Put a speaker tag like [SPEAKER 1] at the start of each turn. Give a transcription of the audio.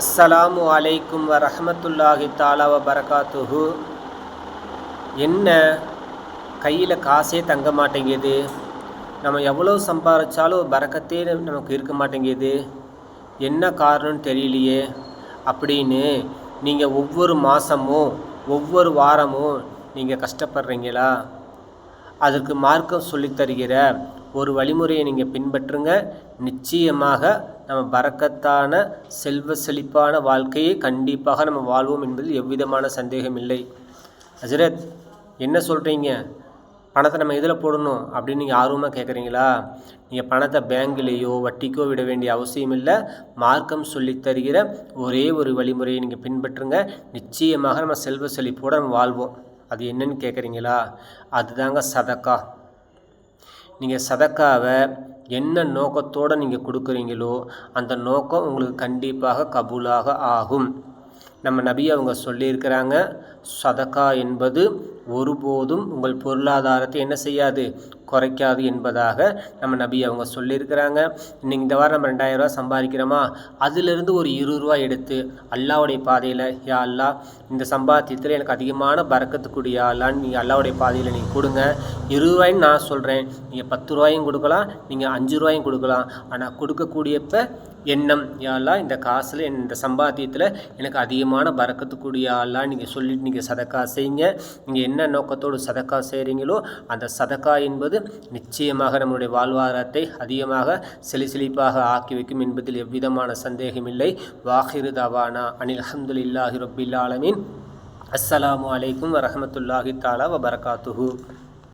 [SPEAKER 1] அஸ்ஸலாமு அலைக்கும் வ ரஹமத்துல்லாஹி தாலா வ பரகாத்துஹு என்ன கையில் காசே தங்க மாட்டேங்குது? நம்ம எவ்வளோ சம்பாதிச்சாலும் பறக்கத்தே நமக்கு இருக்க மாட்டேங்குது. என்ன காரணம்னு தெரியலையே. அப்படின்னு நீங்கள் ஒவ்வொரு மாதமும் ஒவ்வொரு வாரமும் நீங்கள் கஷ்டப்படுறீங்களா? அதற்கு மார்க்கம் சொல்லித் தருகிற ஒரு வழிமுறையை நீங்கள் பின்பற்றுங்க. நிச்சயமாக நம்ம பறக்கத்தான செல்வ செழிப்பான வாழ்க்கையை கண்டிப்பாக நம்ம வாழ்வோம் என்பதில் எவ்விதமான சந்தேகம் இல்லை. ஹசரத் என்ன சொல்கிறீங்க பணத்தை நம்ம எதில் போடணும் அப்படின்னு நீங்கள் ஆர்வமாக கேட்குறீங்களா நீங்கள் பணத்தை பேங்க்லேயோ வட்டிக்கோ விட வேண்டிய அவசியம் இல்லை. மார்க்கம் சொல்லி தருகிற ஒரே ஒரு வழிமுறையை நீங்கள் பின்பற்றுங்க. நிச்சயமாக நம்ம செல்வ செழிப்போடு நம்ம வாழ்வோம். அது என்னன்னு கேட்குறீங்களா அதுதாங்க சதக்கா. நீங்கள் சதக்காவை என்ன நோக்கத்தோடு நீங்கள் கொடுக்குறீங்களோ அந்த நோக்கம் உங்களுக்கு கண்டிப்பாக கபூலாக ஆகும். நம்ம நபி அவங்க சொல்லியிருக்கிறாங்க சதக்கா என்பது ஒருபோதும் உங்கள் பொருளாதாரத்தை என்ன செய்யாது? குறைக்காது என்பதாக நம்ம நபி அவங்க சொல்லியிருக்கிறாங்க. இன்னைக்கு இந்த வாரம் நம்ம ரெண்டாயிரரூவா சம்பாதிக்கிறோமா? அதிலிருந்து ஒரு இருபது ரூபா எடுத்து அல்லாவுடைய பாதையில் யா அல்லா இந்த சம்பாத்தியத்தில் எனக்கு அதிகமான பறக்கத்துக்கூடிய அல்லான்னு நீங்கள் அல்லாவுடைய பாதையில் நீங்கள் கொடுங்க. இருபது ரூபாயின்னு நான் சொல்கிறேன் நீங்கள் பத்து ரூபாயும் கொடுக்கலாம் நீங்கள் அஞ்சு ரூபாயும் கொடுக்கலாம். ஆனால் கொடுக்கக்கூடியப்ப எண்ணம் யாரெல்லாம் இந்த காசில் இந்த சம்பாத்தியத்தில் எனக்கு அதிகமான பறக்கத்துக்கூடிய ஆளான்னு நீங்கள் சொல்லிட்டு நீங்கள் சதக்கா செய்யுங்க. நீங்கள் என்ன என்ன நோக்கத்தோடு சதக்கா செய்கிறீங்களோ அந்த சதக்கா என்பது நிச்சயமாக நம்முடைய வாழ்வாதாரத்தை அதிகமாக செலிசெலிப்பாக ஆக்கி வைக்கும் என்பதில் எவ்விதமான சந்தேகமில்லை வாஹிரு தவானா. அனில் அஹமதுல்லாஹி ரபில் அஸ்ஸலாமு அலைக்கும் வரஹமத்துல்லாஹி தாலா வபரகாத்துஹூ.